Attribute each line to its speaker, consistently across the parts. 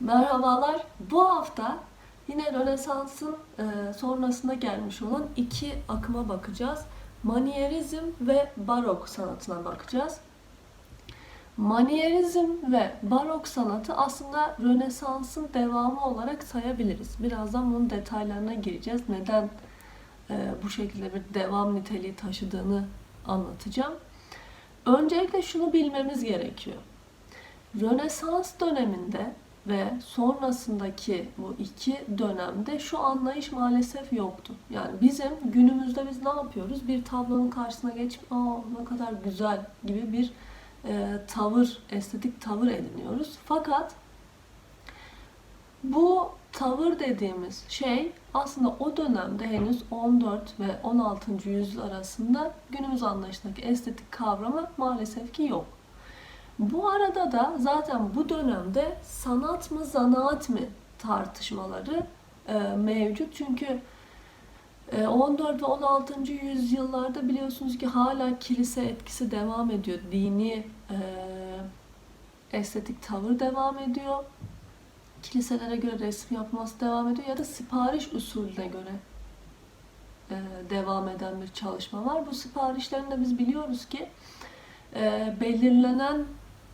Speaker 1: Merhabalar. Bu hafta yine Rönesans'ın e, sonrasında gelmiş olan iki akıma bakacağız. Manierizm ve barok sanatına bakacağız. Manierizm ve barok sanatı aslında Rönesans'ın devamı olarak sayabiliriz. Birazdan bunun detaylarına gireceğiz. Neden e, bu şekilde bir devam niteliği taşıdığını anlatacağım. Öncelikle şunu bilmemiz gerekiyor. Rönesans döneminde ve sonrasındaki bu iki dönemde şu anlayış maalesef yoktu. Yani bizim günümüzde biz ne yapıyoruz? Bir tablonun karşısına geçip aa ne kadar güzel gibi bir e, tavır, estetik tavır ediniyoruz. Fakat bu tavır dediğimiz şey aslında o dönemde henüz 14 ve 16. yüzyıl arasında günümüz anlayışındaki estetik kavramı maalesef ki yok. Bu arada da zaten bu dönemde sanat mı zanaat mı tartışmaları e, mevcut. Çünkü e, 14 ve 16. yüzyıllarda biliyorsunuz ki hala kilise etkisi devam ediyor. Dini e, estetik tavır devam ediyor. Kiliselere göre resim yapması devam ediyor ya da sipariş usulüne göre e, devam eden bir çalışma var. Bu siparişlerin de biz biliyoruz ki e, belirlenen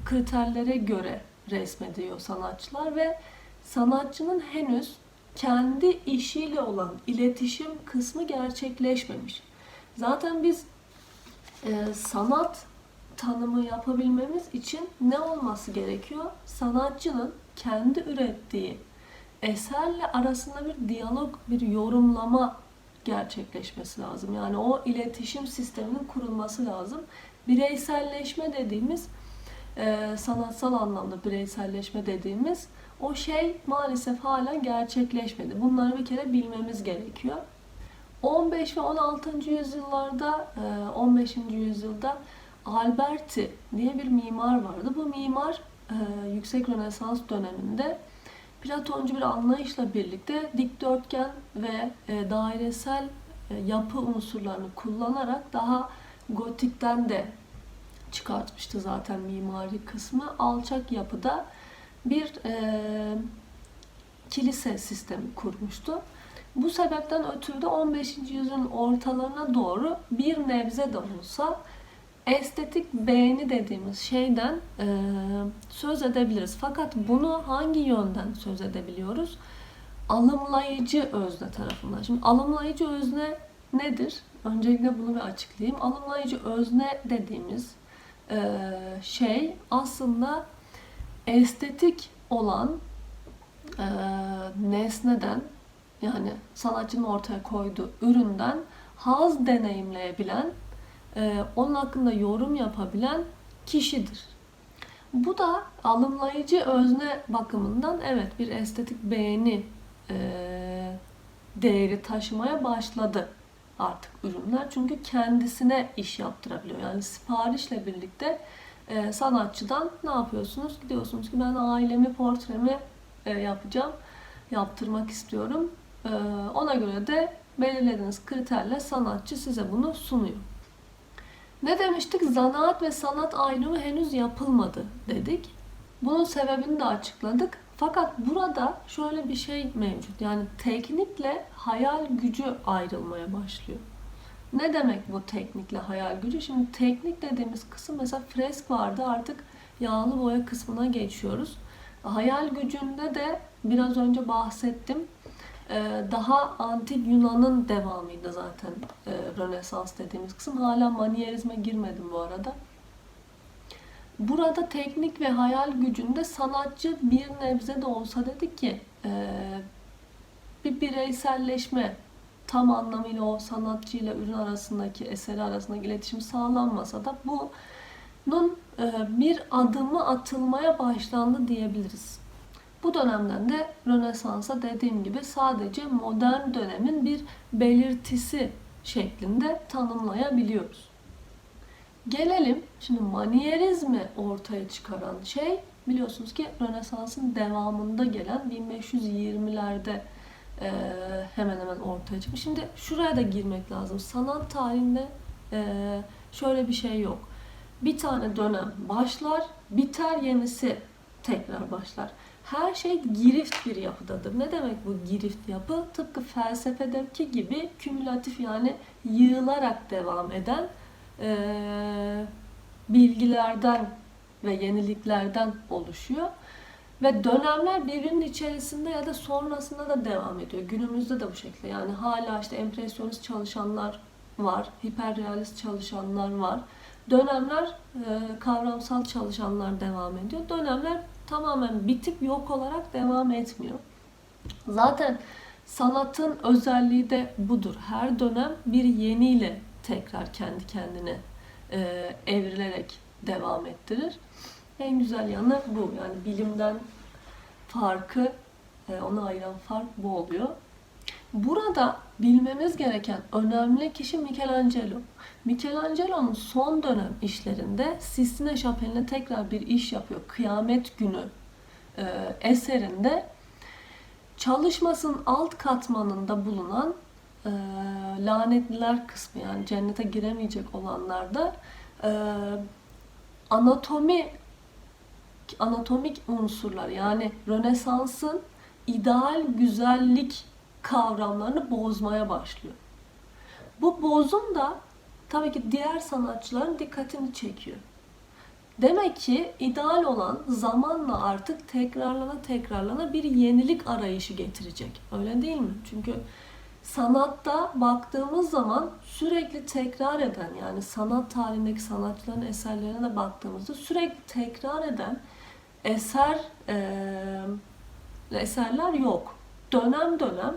Speaker 1: kriterlere göre resmediyor sanatçılar ve sanatçının henüz kendi işiyle olan iletişim kısmı gerçekleşmemiş. Zaten biz e, sanat tanımı yapabilmemiz için ne olması gerekiyor? Sanatçının kendi ürettiği eserle arasında bir diyalog, bir yorumlama gerçekleşmesi lazım. Yani o iletişim sisteminin kurulması lazım. Bireyselleşme dediğimiz e, sanatsal anlamda bireyselleşme dediğimiz o şey maalesef hala gerçekleşmedi. Bunları bir kere bilmemiz gerekiyor. 15 ve 16. yüzyıllarda, e, 15. yüzyılda Alberti diye bir mimar vardı. Bu mimar e, Yüksek Rönesans döneminde Platoncu bir anlayışla birlikte dikdörtgen ve e, dairesel e, yapı unsurlarını kullanarak daha gotikten de çıkartmıştı zaten mimari kısmı. Alçak yapıda bir e, kilise sistemi kurmuştu. Bu sebepten ötürü de 15. yüzyılın ortalarına doğru bir nebze de olsa estetik beğeni dediğimiz şeyden e, söz edebiliriz. Fakat bunu hangi yönden söz edebiliyoruz? Alımlayıcı özne tarafından. Şimdi alımlayıcı özne nedir? Öncelikle bunu bir açıklayayım. Alımlayıcı özne dediğimiz şey aslında estetik olan e, nesneden yani sanatçının ortaya koyduğu üründen haz deneyimleyebilen, e, onun hakkında yorum yapabilen kişidir. Bu da alımlayıcı özne bakımından evet bir estetik beğeni e, değeri taşımaya başladı artık ürünler. Çünkü kendisine iş yaptırabiliyor. Yani siparişle birlikte e, sanatçıdan ne yapıyorsunuz? Gidiyorsunuz ki ben ailemi, portremi e, yapacağım. Yaptırmak istiyorum. E, ona göre de belirlediğiniz kriterle sanatçı size bunu sunuyor. Ne demiştik? Zanaat ve sanat ayrımı henüz yapılmadı dedik. Bunun sebebini de açıkladık. Fakat burada şöyle bir şey mevcut. Yani teknikle hayal gücü ayrılmaya başlıyor. Ne demek bu teknikle hayal gücü? Şimdi teknik dediğimiz kısım mesela fresk vardı artık yağlı boya kısmına geçiyoruz. Hayal gücünde de biraz önce bahsettim. Ee, Daha antik Yunan'ın devamıydı zaten e, Rönesans dediğimiz kısım. Hala manierizme girmedim bu arada. Burada teknik ve hayal gücünde sanatçı bir nebze de olsa dedik ki e, bir bireyselleşme tam anlamıyla o sanatçıyla ürün arasındaki eseri arasındaki iletişim sağlanmasa da bunun e, bir adımı atılmaya başlandı diyebiliriz. Bu dönemden de Rönesans'a dediğim gibi sadece modern dönemin bir belirtisi şeklinde tanımlayabiliyoruz. Gelelim şimdi manierizmi ortaya çıkaran şey biliyorsunuz ki Rönesans'ın devamında gelen 1520'lerde e, hemen hemen ortaya çıkmış. Şimdi şuraya da girmek lazım. Sanat tarihinde e, şöyle bir şey yok. Bir tane dönem başlar, biter yenisi tekrar başlar. Her şey girift bir yapıdadır. Ne demek bu girift yapı? Tıpkı felsefedeki gibi kümülatif yani yığılarak devam eden eee, bilgilerden ve yeniliklerden oluşuyor. Ve dönemler birbirinin içerisinde ya da sonrasında da devam ediyor. Günümüzde de bu şekilde. Yani hala işte empresyonist çalışanlar var, hiperrealist çalışanlar var. Dönemler e, kavramsal çalışanlar devam ediyor. Dönemler tamamen bitip yok olarak devam etmiyor. Zaten sanatın özelliği de budur. Her dönem bir yeniyle tekrar kendi kendine e, evrilerek devam ettirir. En güzel yanı bu. Yani bilimden farkı, e, onu ayıran fark bu oluyor. Burada bilmemiz gereken önemli kişi Michelangelo. Michelangelo'nun son dönem işlerinde Sistine Şapeli'ne tekrar bir iş yapıyor. Kıyamet Günü e, eserinde çalışmasının alt katmanında bulunan e, lanetliler kısmı yani cennete giremeyecek olanlarda e, anatomi anatomik unsurlar yani Rönesans'ın ideal güzellik kavramlarını bozmaya başlıyor. Bu bozum da tabii ki diğer sanatçıların dikkatini çekiyor. Demek ki ideal olan zamanla artık tekrarlana tekrarlana bir yenilik arayışı getirecek. Öyle değil mi? Çünkü sanatta baktığımız zaman sürekli tekrar eden yani sanat tarihindeki sanatçıların eserlerine de baktığımızda sürekli tekrar eden eser eee, eserler yok. Dönem dönem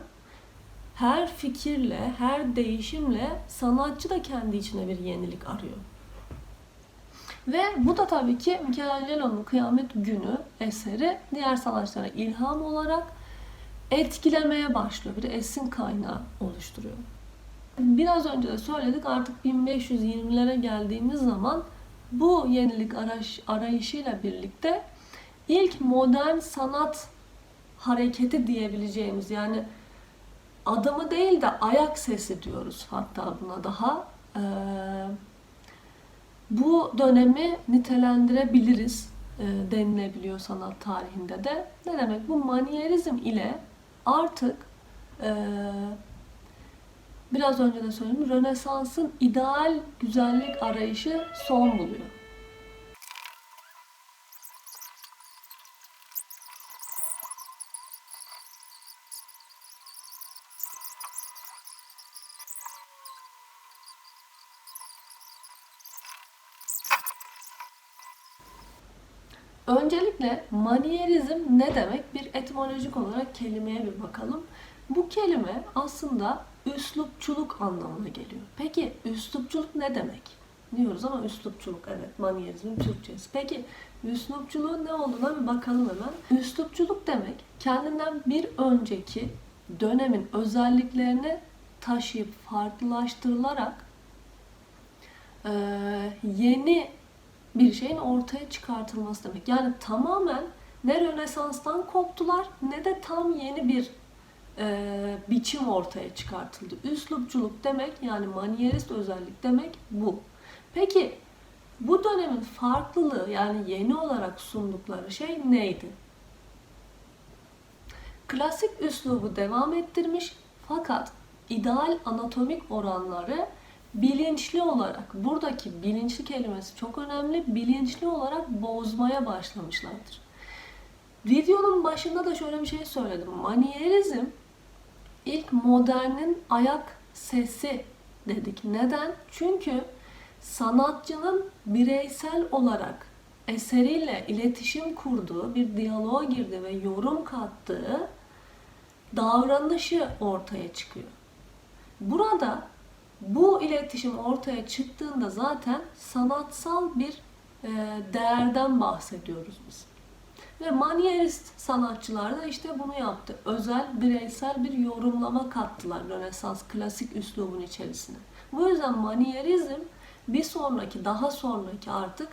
Speaker 1: her fikirle, her değişimle sanatçı da kendi içine bir yenilik arıyor. Ve bu da tabii ki Michelangelo'nun Kıyamet Günü eseri diğer sanatçılara ilham olarak etkilemeye başlıyor. Bir esin kaynağı oluşturuyor. Biraz önce de söyledik artık 1520'lere geldiğimiz zaman bu yenilik arayış, arayışıyla birlikte ilk modern sanat hareketi diyebileceğimiz yani adımı değil de ayak sesi diyoruz hatta buna daha. Ee, bu dönemi nitelendirebiliriz e, denilebiliyor sanat tarihinde de. Ne demek? Bu manyerizm ile artık e, biraz önce de söyledim Rönesans'ın ideal güzellik arayışı son buluyor. Öncelikle manierizm ne demek? Bir etimolojik olarak kelimeye bir bakalım. Bu kelime aslında üslupçuluk anlamına geliyor. Peki üslupçuluk ne demek? Diyoruz ama üslupçuluk evet manierizmin Türkçesi. Peki üslupçuluğun ne olduğuna bir bakalım hemen. Üslupçuluk demek kendinden bir önceki dönemin özelliklerini taşıyıp farklılaştırılarak yeni bir şeyin ortaya çıkartılması demek. Yani tamamen ne Rönesans'tan koptular ne de tam yeni bir e, biçim ortaya çıkartıldı. Üslupçuluk demek yani manierist özellik demek bu. Peki bu dönemin farklılığı yani yeni olarak sundukları şey neydi? Klasik üslubu devam ettirmiş fakat ideal anatomik oranları bilinçli olarak, buradaki bilinçli kelimesi çok önemli, bilinçli olarak bozmaya başlamışlardır. Videonun başında da şöyle bir şey söyledim. Manierizm ilk modernin ayak sesi dedik. Neden? Çünkü sanatçının bireysel olarak eseriyle iletişim kurduğu, bir diyaloğa girdi ve yorum kattığı davranışı ortaya çıkıyor. Burada bu iletişim ortaya çıktığında zaten sanatsal bir e, değerden bahsediyoruz biz. Ve manierist sanatçılar da işte bunu yaptı. Özel, bireysel bir yorumlama kattılar Rönesans klasik üslubun içerisine. Bu yüzden manierizm bir sonraki, daha sonraki artık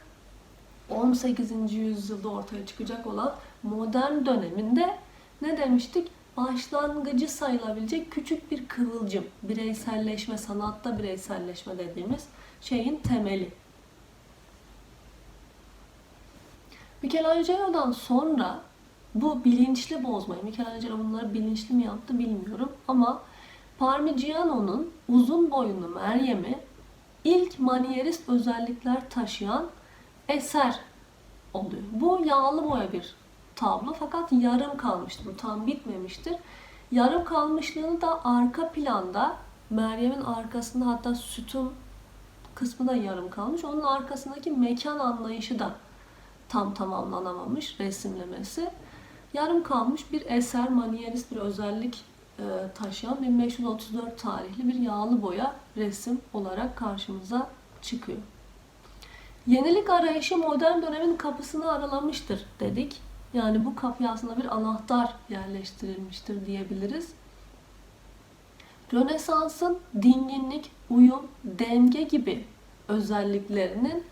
Speaker 1: 18. yüzyılda ortaya çıkacak olan modern döneminde ne demiştik? Başlangıcı sayılabilecek küçük bir kıvılcım. Bireyselleşme, sanatta bireyselleşme dediğimiz şeyin temeli. Michelangelo'dan sonra bu bilinçli bozmayı, Michelangelo bunları bilinçli mi yaptı bilmiyorum ama Parmigiano'nun uzun boyunlu Meryem'i ilk manierist özellikler taşıyan eser oluyor. Bu yağlı boya bir tablo fakat yarım kalmıştır. Bu tam bitmemiştir. Yarım kalmışlığını da arka planda Meryem'in arkasında hatta sütun kısmı da yarım kalmış. Onun arkasındaki mekan anlayışı da tam tamamlanamamış resimlemesi. Yarım kalmış bir eser, manierist bir özellik e, taşıyan 1534 tarihli bir yağlı boya resim olarak karşımıza çıkıyor. Yenilik arayışı modern dönemin kapısını aralamıştır dedik. Yani bu kapıya aslında bir anahtar yerleştirilmiştir diyebiliriz. Rönesans'ın dinginlik, uyum, denge gibi özelliklerinin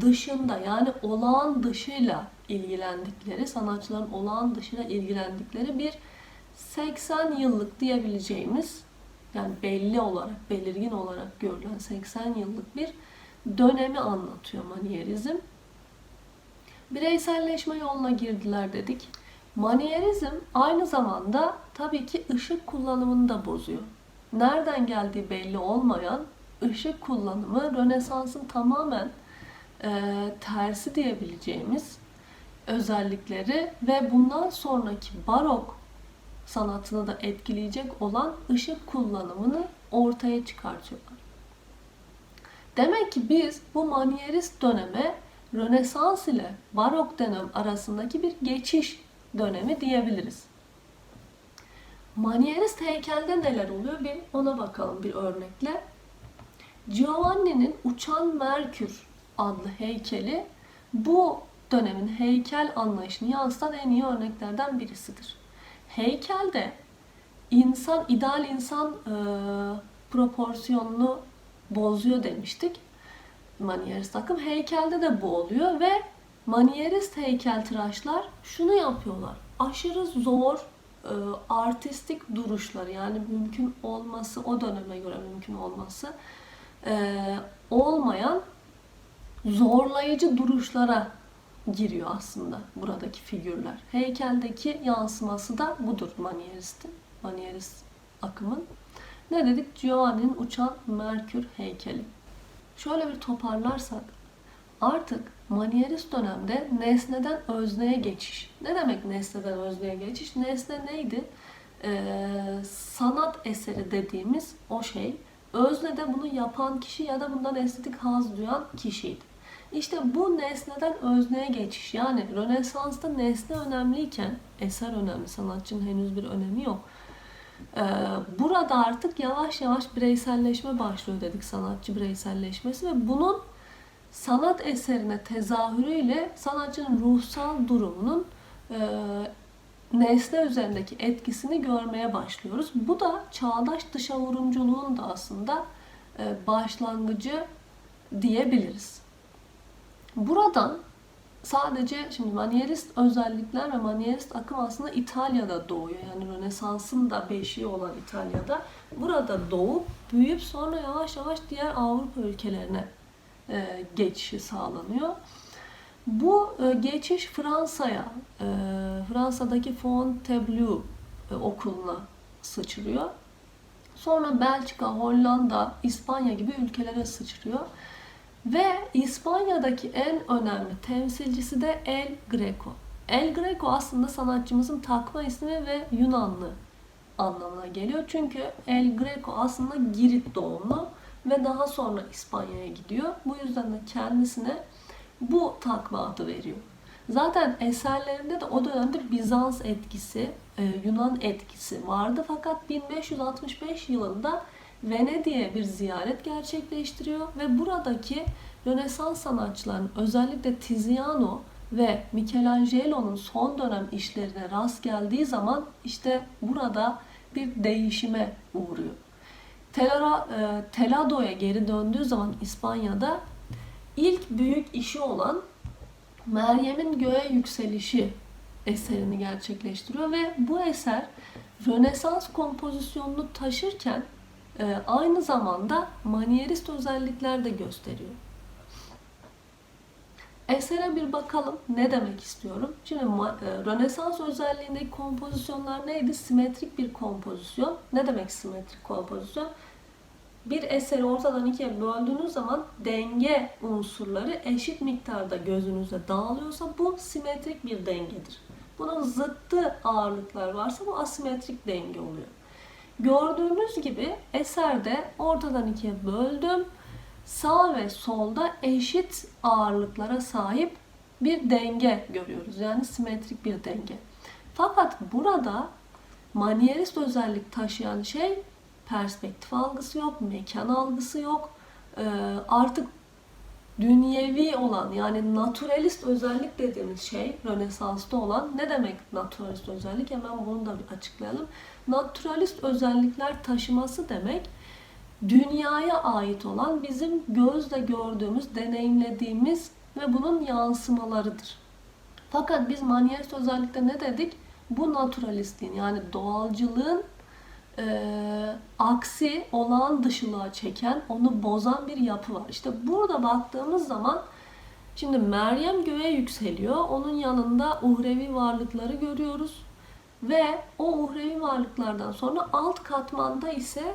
Speaker 1: dışında yani olağan dışıyla ilgilendikleri, sanatçıların olağan dışıyla ilgilendikleri bir 80 yıllık diyebileceğimiz yani belli olarak, belirgin olarak görülen 80 yıllık bir dönemi anlatıyor manierizm. Bireyselleşme yoluna girdiler dedik. Manierizm aynı zamanda tabii ki ışık kullanımını da bozuyor. Nereden geldiği belli olmayan ışık kullanımı Rönesans'ın tamamen e, tersi diyebileceğimiz özellikleri ve bundan sonraki barok sanatını da etkileyecek olan ışık kullanımını ortaya çıkartıyorlar. Demek ki biz bu manierist döneme Rönesans ile barok dönem arasındaki bir geçiş dönemi diyebiliriz. Manierist heykelde neler oluyor? Bir ona bakalım bir örnekle. Giovanni'nin Uçan Merkür adlı heykeli bu dönemin heykel anlayışını yansıtan en iyi örneklerden birisidir. Heykelde insan, ideal insan e, proporsiyonunu bozuyor demiştik. Manierist akım. Heykelde de bu oluyor ve manierist heykeltıraşlar şunu yapıyorlar. Aşırı zor e, artistik duruşlar yani mümkün olması o döneme göre mümkün olması e, olmayan zorlayıcı duruşlara giriyor aslında buradaki figürler. Heykeldeki yansıması da budur Manierist'in, Manierist akımın. Ne dedik? Giovanni'nin uçan Merkür heykeli. Şöyle bir toparlarsak artık Manierist dönemde nesneden özneye geçiş. Ne demek nesneden özneye geçiş? Nesne neydi? Ee, sanat eseri dediğimiz o şey. Özne de bunu yapan kişi ya da bundan estetik haz duyan kişiydi. İşte bu nesneden özneye geçiş. Yani Rönesans'ta nesne önemliyken eser önemli. Sanatçının henüz bir önemi yok. Ee, burada artık yavaş yavaş bireyselleşme başlıyor dedik sanatçı bireyselleşmesi ve bunun sanat eserine tezahürüyle sanatçının ruhsal durumunun e, nesne üzerindeki etkisini görmeye başlıyoruz. Bu da çağdaş dışa vurumculuğun da aslında e, başlangıcı diyebiliriz. Buradan sadece şimdi manierist özellikler ve manierist akım aslında İtalya'da doğuyor. Yani Rönesans'ın da beşiği olan İtalya'da. Burada doğup büyüyüp sonra yavaş yavaş diğer Avrupa ülkelerine e, geçişi sağlanıyor. Bu e, geçiş Fransa'ya, e, Fransa'daki Fontainebleau e, okuluna sıçrıyor. Sonra Belçika, Hollanda, İspanya gibi ülkelere sıçrıyor. Ve İspanya'daki en önemli temsilcisi de El Greco. El Greco aslında sanatçımızın takma ismi ve Yunanlı anlamına geliyor. Çünkü El Greco aslında Girit doğumlu ve daha sonra İspanya'ya gidiyor. Bu yüzden de kendisine bu takma adı veriyor. Zaten eserlerinde de o dönemde Bizans etkisi, e, Yunan etkisi vardı. Fakat 1565 yılında Venedik'e bir ziyaret gerçekleştiriyor ve buradaki Rönesans sanatçıların özellikle Tiziano ve Michelangelo'nun son dönem işlerine rast geldiği zaman işte burada bir değişime uğruyor. Telara, e, Telado'ya geri döndüğü zaman İspanya'da ilk büyük işi olan Meryem'in göğe yükselişi eserini gerçekleştiriyor ve bu eser Rönesans kompozisyonunu taşırken e, aynı zamanda manierist özellikler de gösteriyor. esere bir bakalım. Ne demek istiyorum? Şimdi e, Rönesans özelliğindeki kompozisyonlar neydi? Simetrik bir kompozisyon. Ne demek simetrik kompozisyon? Bir eseri ortadan ikiye böldüğünüz zaman denge unsurları eşit miktarda gözünüze dağılıyorsa bu simetrik bir dengedir. Bunun zıttı ağırlıklar varsa bu asimetrik denge oluyor. Gördüğünüz gibi eserde ortadan ikiye böldüm. Sağ ve solda eşit ağırlıklara sahip bir denge görüyoruz. Yani simetrik bir denge. Fakat burada manierist özellik taşıyan şey perspektif algısı yok, mekan algısı yok. Ee, artık dünyevi olan yani naturalist özellik dediğimiz şey Rönesans'ta olan ne demek naturalist özellik? Hemen bunu da bir açıklayalım. Naturalist özellikler taşıması demek dünyaya ait olan bizim gözle gördüğümüz, deneyimlediğimiz ve bunun yansımalarıdır. Fakat biz manierist özellikte ne dedik? Bu naturalistliğin yani doğalcılığın e, aksi olağan dışılığa çeken, onu bozan bir yapı var. İşte burada baktığımız zaman şimdi Meryem göğe yükseliyor. Onun yanında uhrevi varlıkları görüyoruz. Ve o uhrevi varlıklardan sonra alt katmanda ise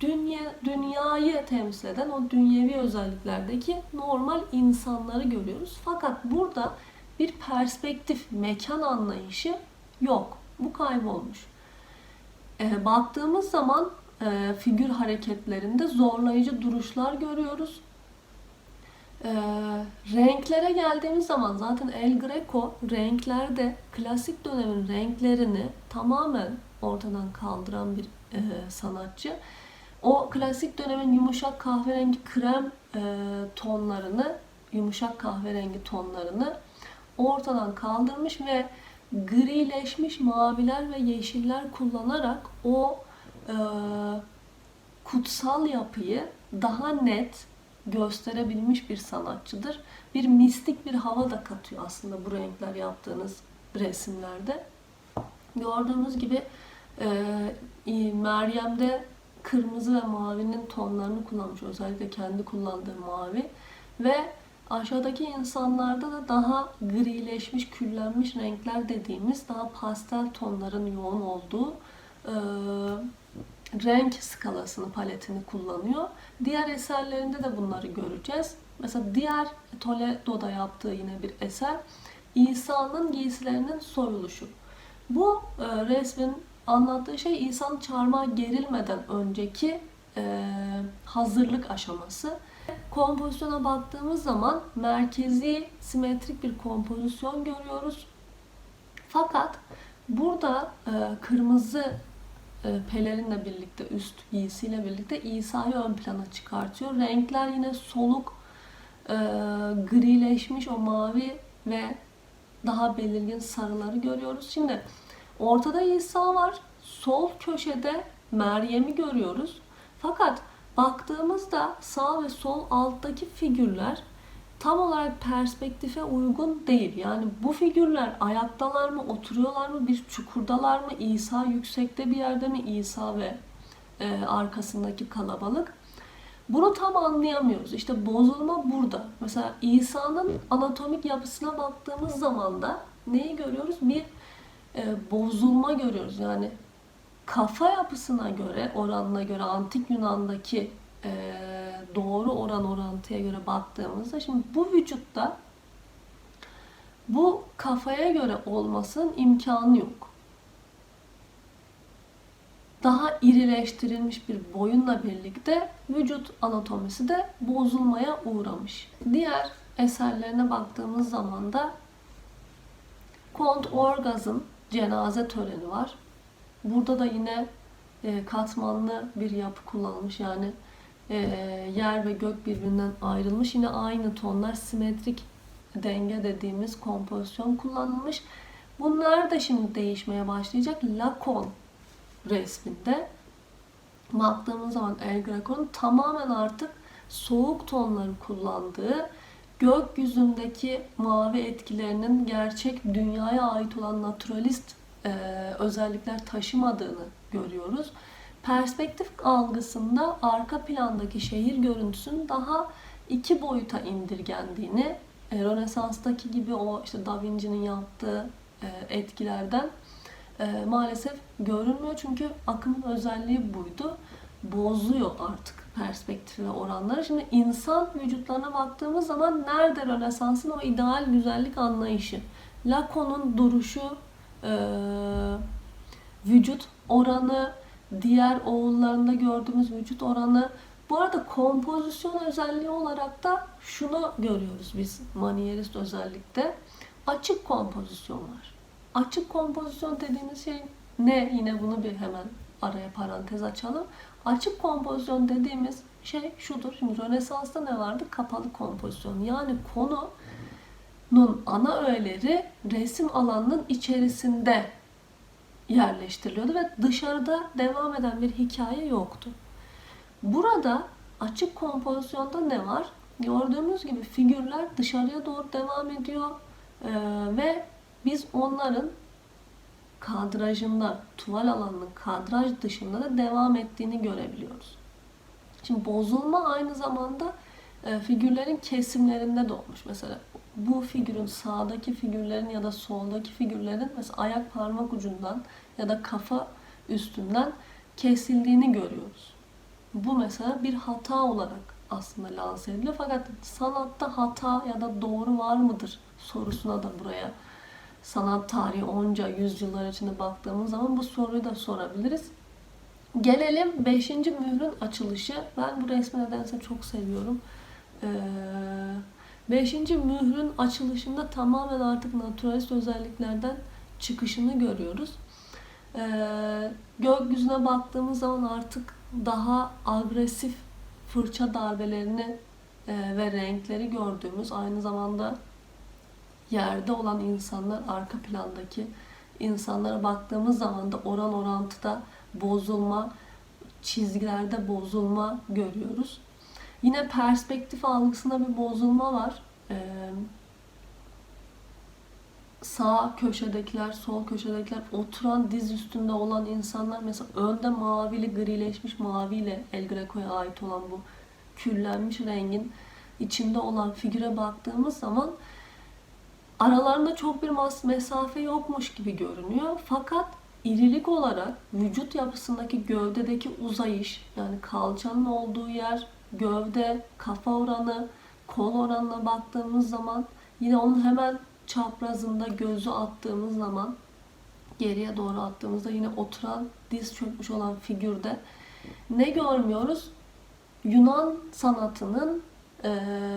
Speaker 1: dünya, dünyayı temsil eden o dünyevi özelliklerdeki normal insanları görüyoruz. Fakat burada bir perspektif, mekan anlayışı yok. Bu kaybolmuş. E, baktığımız zaman e, figür hareketlerinde zorlayıcı duruşlar görüyoruz. E, renklere geldiğimiz zaman zaten El Greco renklerde klasik dönemin renklerini tamamen ortadan kaldıran bir e, sanatçı. O klasik dönemin yumuşak kahverengi krem e, tonlarını, yumuşak kahverengi tonlarını ortadan kaldırmış ve grileşmiş maviler ve yeşiller kullanarak o e, kutsal yapıyı daha net gösterebilmiş bir sanatçıdır. Bir mistik bir hava da katıyor aslında bu renkler yaptığınız resimlerde. Gördüğünüz gibi e, Meryem'de kırmızı ve mavinin tonlarını kullanmış. Özellikle kendi kullandığı mavi. Ve aşağıdaki insanlarda da daha grileşmiş, küllenmiş renkler dediğimiz daha pastel tonların yoğun olduğu e, renk skalasını, paletini kullanıyor. Diğer eserlerinde de bunları göreceğiz. Mesela diğer Toledo'da yaptığı yine bir eser İsa'nın giysilerinin soyuluşu. Bu e, resmin anlattığı şey İsa'nın çarmıha gerilmeden önceki e, hazırlık aşaması. Kompozisyona baktığımız zaman merkezi simetrik bir kompozisyon görüyoruz. Fakat burada e, kırmızı pelerinle birlikte, üst giysiyle birlikte İsa'yı ön plana çıkartıyor. Renkler yine soluk, e, grileşmiş o mavi ve daha belirgin sarıları görüyoruz. Şimdi ortada İsa var. Sol köşede Meryem'i görüyoruz. Fakat baktığımızda sağ ve sol alttaki figürler tam olarak perspektife uygun değil. Yani bu figürler ayaktalar mı, oturuyorlar mı, bir çukurdalar mı, İsa yüksekte bir yerde mi, İsa ve e, arkasındaki kalabalık. Bunu tam anlayamıyoruz. İşte bozulma burada. Mesela İsa'nın anatomik yapısına baktığımız zaman da neyi görüyoruz? Bir e, bozulma görüyoruz. Yani kafa yapısına göre, oranına göre antik Yunan'daki doğru oran orantıya göre baktığımızda şimdi bu vücutta bu kafaya göre olmasının imkanı yok. Daha irileştirilmiş bir boyunla birlikte vücut anatomisi de bozulmaya uğramış. Diğer eserlerine baktığımız zaman da Kont Orgaz'ın cenaze töreni var. Burada da yine e, katmanlı bir yapı kullanılmış. Yani e, yer ve gök birbirinden ayrılmış. Yine aynı tonlar simetrik denge dediğimiz kompozisyon kullanılmış. Bunlar da şimdi değişmeye başlayacak. Lacon resminde baktığımız zaman El Greco'nun tamamen artık soğuk tonları kullandığı gökyüzündeki mavi etkilerinin gerçek dünyaya ait olan naturalist e, özellikler taşımadığını görüyoruz. Perspektif algısında arka plandaki şehir görüntüsünün daha iki boyuta indirgendiğini e, Rönesans'taki gibi o işte Da Vinci'nin yaptığı e, etkilerden e, maalesef görünmüyor çünkü akımın özelliği buydu. Bozuyor artık perspektifi ve oranları. Şimdi insan vücutlarına baktığımız zaman nerede Rönesans'ın o ideal güzellik anlayışı? Lacan'ın duruşu, vücut oranı, diğer oğullarında gördüğümüz vücut oranı. Bu arada kompozisyon özelliği olarak da şunu görüyoruz biz manierist özellikle. Açık kompozisyonlar. Açık kompozisyon dediğimiz şey ne? Yine bunu bir hemen araya parantez açalım. Açık kompozisyon dediğimiz şey şudur. Şimdi Rönesans'ta ne vardı? Kapalı kompozisyon. Yani konunun ana öğeleri resim alanının içerisinde yerleştiriliyordu ve dışarıda devam eden bir hikaye yoktu. Burada açık kompozisyonda ne var? Gördüğümüz gibi figürler dışarıya doğru devam ediyor Ee, ve biz onların kadrajında, tuval alanının kadraj dışında da devam ettiğini görebiliyoruz. Şimdi bozulma aynı zamanda e, figürlerin kesimlerinde de olmuş. Mesela bu figürün sağdaki figürlerin ya da soldaki figürlerin mesela ayak parmak ucundan ya da kafa üstünden kesildiğini görüyoruz. Bu mesela bir hata olarak aslında lanse ediliyor. Fakat sanatta hata ya da doğru var mıdır sorusuna da buraya sanat tarihi onca yüzyıllar içinde baktığımız zaman bu soruyu da sorabiliriz. Gelelim 5. mührün açılışı. Ben bu resmi nedense çok seviyorum. 5. mührün açılışında tamamen artık naturalist özelliklerden çıkışını görüyoruz. Ee, gökyüzüne baktığımız zaman artık daha agresif fırça darbelerini e, ve renkleri gördüğümüz aynı zamanda yerde olan insanlar arka plandaki insanlara baktığımız zaman da oran orantıda bozulma, çizgilerde bozulma görüyoruz. Yine perspektif algısında bir bozulma var. Ee, sağ köşedekiler, sol köşedekiler, oturan diz üstünde olan insanlar mesela önde mavili, grileşmiş maviyle El Greco'ya ait olan bu küllenmiş rengin içinde olan figüre baktığımız zaman aralarında çok bir mesafe yokmuş gibi görünüyor. Fakat irilik olarak vücut yapısındaki gövdedeki uzayış yani kalçanın olduğu yer, gövde, kafa oranı, kol oranına baktığımız zaman yine onun hemen çaprazında gözü attığımız zaman geriye doğru attığımızda yine oturan diz çökmüş olan figürde ne görmüyoruz? Yunan sanatının e,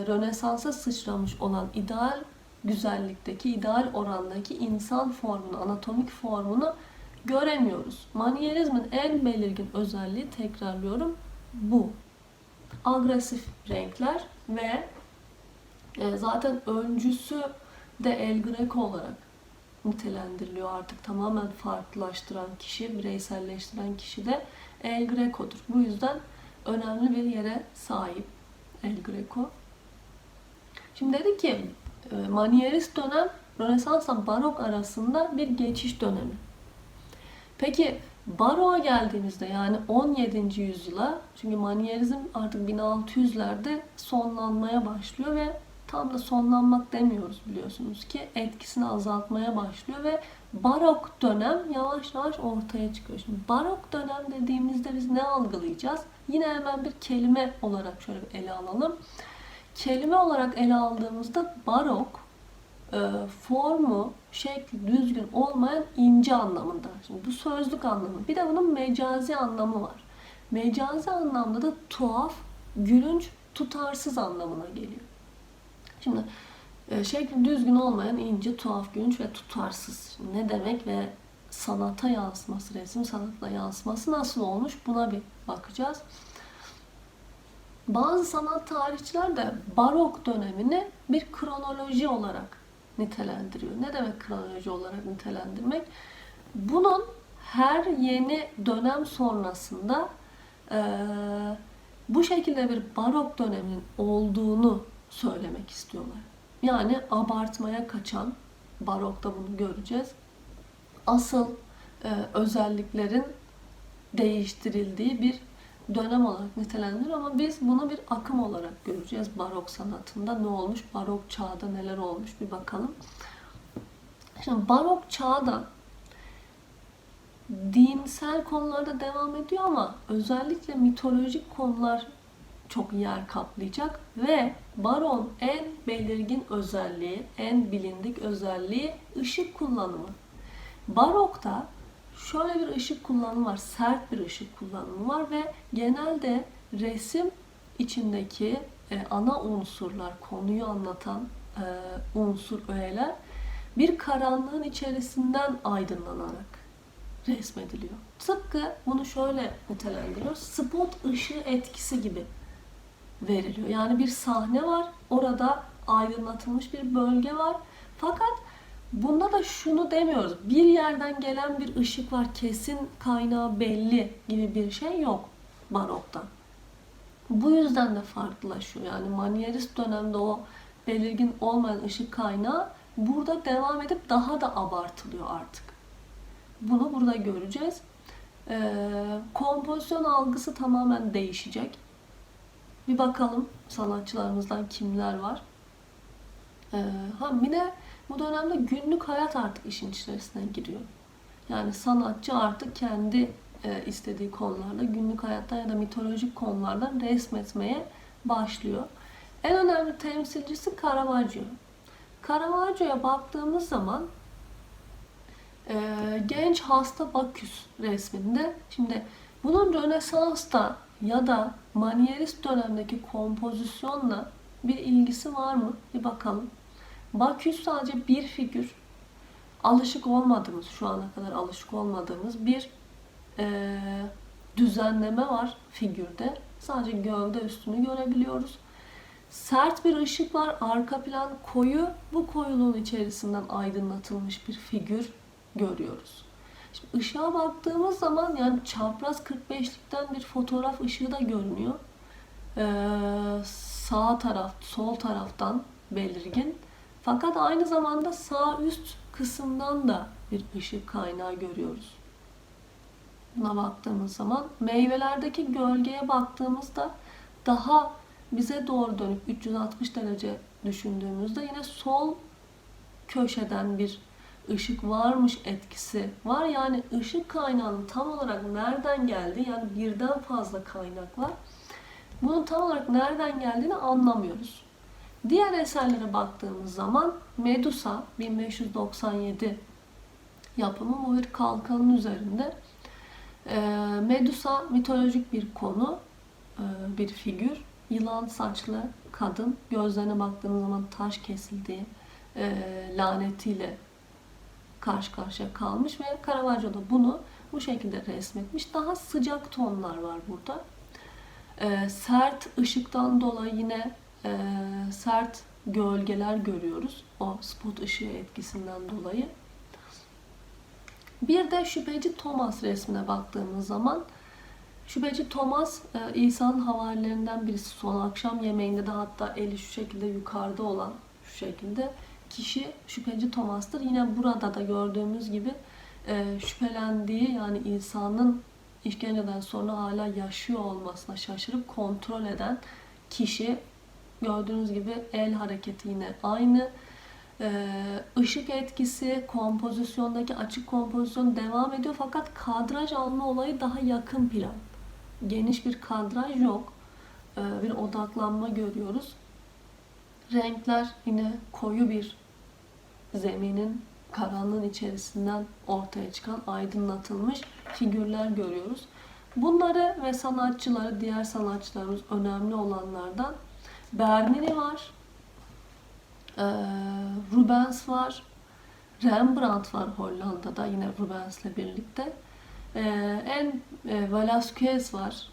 Speaker 1: Rönesans'a sıçramış olan ideal güzellikteki, ideal orandaki insan formunu, anatomik formunu göremiyoruz. Manyerizmin en belirgin özelliği tekrarlıyorum bu. Agresif renkler ve e, zaten öncüsü de El Greco olarak nitelendiriliyor artık tamamen farklılaştıran kişi, bireyselleştiren kişi de El Greco'dur. Bu yüzden önemli bir yere sahip El Greco. Şimdi dedi ki e, Manierist dönem Rönesans'la Barok arasında bir geçiş dönemi. Peki Barok'a geldiğimizde yani 17. yüzyıla çünkü Manierizm artık 1600'lerde sonlanmaya başlıyor ve tam da sonlanmak demiyoruz biliyorsunuz ki etkisini azaltmaya başlıyor ve barok dönem yavaş yavaş ortaya çıkıyor. Şimdi barok dönem dediğimizde biz ne algılayacağız? Yine hemen bir kelime olarak şöyle bir ele alalım. Kelime olarak ele aldığımızda barok e, formu, şekli düzgün olmayan ince anlamında. Şimdi bu sözlük anlamı. Bir de bunun mecazi anlamı var. Mecazi anlamda da tuhaf, gülünç, tutarsız anlamına geliyor. Şimdi e, şekli düzgün olmayan ince, tuhaf, gülünç ve tutarsız. Ne demek ve sanata yansıması, resim sanatına yansıması nasıl olmuş buna bir bakacağız. Bazı sanat tarihçiler de barok dönemini bir kronoloji olarak nitelendiriyor. Ne demek kronoloji olarak nitelendirmek? Bunun her yeni dönem sonrasında e, bu şekilde bir barok döneminin olduğunu söylemek istiyorlar. Yani abartmaya kaçan, barokta bunu göreceğiz. Asıl e, özelliklerin değiştirildiği bir dönem olarak nitelendiriyor ama biz bunu bir akım olarak göreceğiz barok sanatında. Ne olmuş? Barok çağda neler olmuş bir bakalım. Şimdi barok çağda dinsel konularda devam ediyor ama özellikle mitolojik konular çok yer kaplayacak ve baron en belirgin özelliği, en bilindik özelliği ışık kullanımı. Barokta şöyle bir ışık kullanımı var, sert bir ışık kullanımı var ve genelde resim içindeki e, ana unsurlar, konuyu anlatan e, unsur öğeler bir karanlığın içerisinden aydınlanarak resmediliyor. Tıpkı bunu şöyle nitelendiriyoruz. Spot ışığı etkisi gibi veriliyor. Yani bir sahne var, orada aydınlatılmış bir bölge var. Fakat bunda da şunu demiyoruz. Bir yerden gelen bir ışık var, kesin kaynağı belli gibi bir şey yok barokta. Bu yüzden de farklılaşıyor. Yani manyerist dönemde o belirgin olmayan ışık kaynağı burada devam edip daha da abartılıyor artık. Bunu burada göreceğiz. Ee, kompozisyon algısı tamamen değişecek. Bir bakalım sanatçılarımızdan kimler var. Ee, ha yine bu dönemde günlük hayat artık işin içerisine giriyor. Yani sanatçı artık kendi e, istediği konularda günlük hayatta ya da mitolojik konulardan resmetmeye başlıyor. En önemli temsilcisi Caravaggio. Caravaggio'ya baktığımız zaman e, genç hasta Baküs resminde şimdi bunun Rönesans'ta ya da Manierist dönemdeki kompozisyonla bir ilgisi var mı? Bir bakalım. Baküs sadece bir figür. Alışık olmadığımız, şu ana kadar alışık olmadığımız bir e, düzenleme var figürde. Sadece gövde üstünü görebiliyoruz. Sert bir ışık var. Arka plan koyu. Bu koyuluğun içerisinden aydınlatılmış bir figür görüyoruz. Şimdi ışığa baktığımız zaman yani çapraz 45'likten bir fotoğraf ışığı da görünüyor. Ee, sağ taraf, sol taraftan belirgin. Fakat aynı zamanda sağ üst kısımdan da bir ışık kaynağı görüyoruz. Buna baktığımız zaman meyvelerdeki gölgeye baktığımızda daha bize doğru dönüp 360 derece düşündüğümüzde yine sol köşeden bir ışık varmış etkisi var. Yani ışık kaynağının tam olarak nereden geldi? Yani birden fazla kaynak var. Bunun tam olarak nereden geldiğini anlamıyoruz. Diğer eserlere baktığımız zaman Medusa 1597 yapımı bu bir kalkanın üzerinde. Ee, Medusa mitolojik bir konu, e, bir figür. Yılan saçlı kadın gözlerine baktığımız zaman taş kesildiği e, lanetiyle karşı karşıya kalmış ve Caravaggio da bunu bu şekilde resmetmiş. Daha sıcak tonlar var burada. Ee, sert ışıktan dolayı yine e, sert gölgeler görüyoruz. O spot ışığı etkisinden dolayı. Bir de şüpheci Thomas resmine baktığımız zaman şüpheci Thomas e, İsa'nın havarilerinden birisi. Son akşam yemeğinde de hatta eli şu şekilde yukarıda olan şu şekilde kişi şüpheci Thomas'tır. Yine burada da gördüğümüz gibi e, şüphelendiği yani insanın işkenceden sonra hala yaşıyor olmasına şaşırıp kontrol eden kişi gördüğünüz gibi el hareketi yine aynı. Ee, ışık etkisi, kompozisyondaki açık kompozisyon devam ediyor fakat kadraj alma olayı daha yakın plan. Geniş bir kadraj yok. Ee, bir odaklanma görüyoruz. Renkler yine koyu bir zeminin karanlığın içerisinden ortaya çıkan aydınlatılmış figürler görüyoruz. Bunları ve sanatçıları, diğer sanatçılarımız önemli olanlardan Bernini var, Rubens var, Rembrandt var Hollanda'da yine Rubens'le birlikte. En Velázquez var.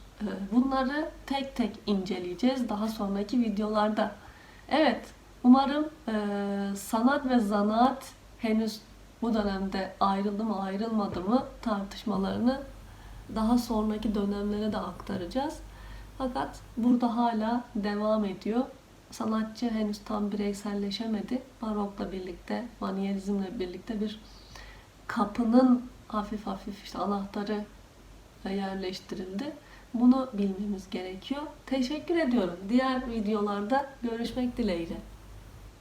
Speaker 1: Bunları tek tek inceleyeceğiz daha sonraki videolarda. Evet, umarım e, sanat ve zanaat henüz bu dönemde ayrıldı mı ayrılmadı mı tartışmalarını daha sonraki dönemlere de aktaracağız. Fakat burada hala devam ediyor. Sanatçı henüz tam bireyselleşemedi. Barokla birlikte, manyerizmle birlikte bir kapının hafif hafif işte anahtarı yerleştirildi. Bunu bilmemiz gerekiyor. Teşekkür ediyorum. Diğer videolarda görüşmek dileğiyle.